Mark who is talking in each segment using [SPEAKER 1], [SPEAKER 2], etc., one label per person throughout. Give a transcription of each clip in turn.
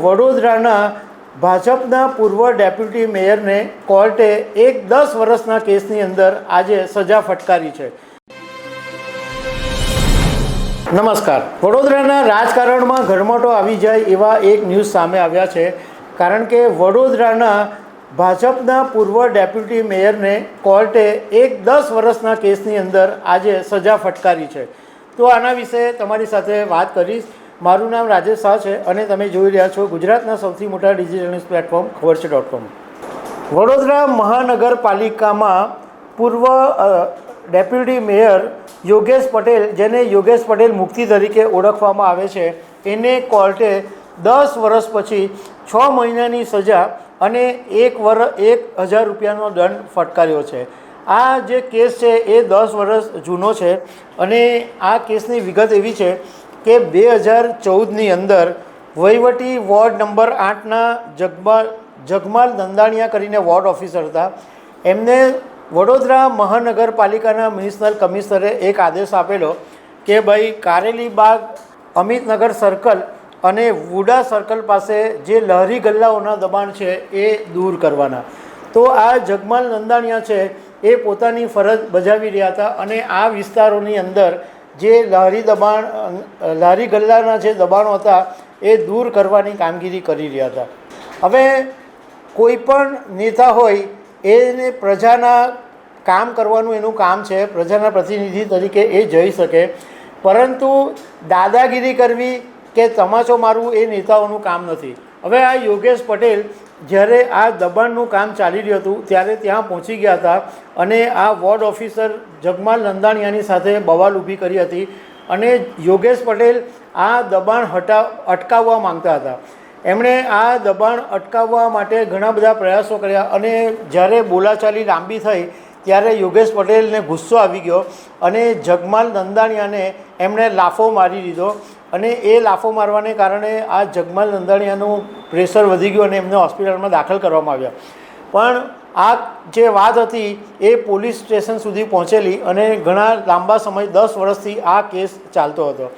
[SPEAKER 1] વડોદરાના ભાજપના પૂર્વ ડેપ્યુટી મેયરને કોર્ટે એક દસ વર્ષના કેસની અંદર આજે સજા ફટકારી છે. નમસ્કાર. વડોદરાના રાજકારણમાં ઘરમટો આવી જાય એવા એક ન્યૂઝ સામે આવ્યા છે. કારણ કે વડોદરાના ભાજપના પૂર્વ ડેપ્યુટી મેયરને કોર્ટે એક દસ વર્ષના કેસની અંદર આજે સજા ફટકારી છે. તો આના વિશે તમારી સાથે વાત કરીશ. મારું નામ રાજેશ શાહ છે અને તમે જોઈ રહ્યા છો ગુજરાતના સૌથી મોટા ડિજિટલ ન્યૂઝ પ્લેટફોર્મ ખબર છે ડોટ કોમ વડોદરા મહાનગરપાલિકામાં પૂર્વ ડેપ્યુટી મેયર યોગેશ પટેલ, જેને યોગેશ પટેલ મુક્તિ તરીકે ઓળખવામાં આવે છે, એને કોર્ટે દસ વર્ષ પછી છ મહિનાની સજા અને એક વર, એક હજાર રૂપિયાનો દંડ ફટકાર્યો છે. આ જે કેસ છે એ દસ વર્ષ જૂનો છે અને આ કેસની વિગત એવી છે કે બે હજાર ચૌદની અંદર વહીવટી વોર્ડ નંબર આઠના જગમાલ જગમાલ નંદાણીયા કરીને વોર્ડ ઓફિસર હતા. એમને વડોદરા મહાનગરપાલિકાના મ્યુનિસિપલ કમિશનરે એક આદેશ આપેલો કે ભાઈ કારેલી બાગ, અમિતનગર સર્કલ અને વુડા સર્કલ પાસે જે લહેરી ગલ્લાઓના દબાણ છે એ દૂર કરવાના. તો આ જગમાલ નંદાણિયા છે એ પોતાની ફરજ બજાવી રહ્યા હતા અને આ વિસ્તારોની અંદર જે લારી દબાણ, લારી ગલ્લાના જે દબાણો હતા, એ દૂર કરવાની કામગીરી કરી રહ્યા હતા. હવે કોઈ પણ નેતા હોય, એને પ્રજાના કામ કરવાનું એનું કામ છે, પ્રજાના પ્રતિનિધિ તરીકે એ જઈ શકે. પરંતુ દાદાગીરી કરવી કે તમાચો મારવું એ નેતાઓનું કામ નથી. હવે આ યોગેશ પટેલ જ્યારે આ દબાણનું કામ ચાલી રહ્યું હતું, ત્યારે ત્યાં પહોંચી ગયા હતા અને આ વોર્ડ ઓફિસર જગમાલ નંદાણિયાની સાથે બવાલ ઊભી કરી હતી અને યોગેશ પટેલ આ દબાણ હટા, અટકાવવા માંગતા હતા. એમણે આ દબાણ અટકાવવા માટે ઘણા બધા પ્રયાસો કર્યા અને જ્યારે બોલાચાલી લાંબી થઈ, ત્યારે યોગેશ પટેલને ગુસ્સો આવી ગયો અને જગમાલ નંદાણિયાને એમણે લાફો મારી દીધો અને એ લાફો મારવાને કારણે આ જગમાલ નંદાણીયાનું પ્રેશર વધી ગયું અને એમને હોસ્પિટલમાં દાખલ કરવામાં આવ્યા. પણ આ જે વાત હતી એ પોલીસ સ્ટેશન સુધી પહોંચેલી અને ઘણા લાંબા સમય, દસ વર્ષથી આ કેસ ચાલતો હતો.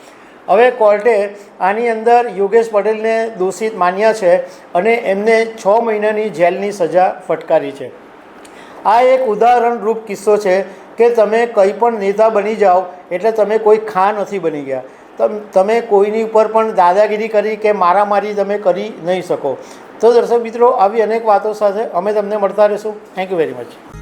[SPEAKER 1] હવે કોર્ટે આની અંદર યોગેશ પટેલને દોષિત માન્યા છે અને એમને છ મહિનાની જેલની સજા ફટકારી છે. આ એક ઉદાહરણરૂપ કિસ્સો છે કે તમે કંઈ પણ નેતા બની જાઓ એટલે તમે કોઈ ખા નથી બની ગયા. તમે કોઈની ઉપર પણ દાદાગીરી કરી કે મારામારી તમે કરી નહીં શકો. તો દર્શક મિત્રો, આવી અનેક વાતો સાથે અમે તમને મળતા રહીશું. Thank you very much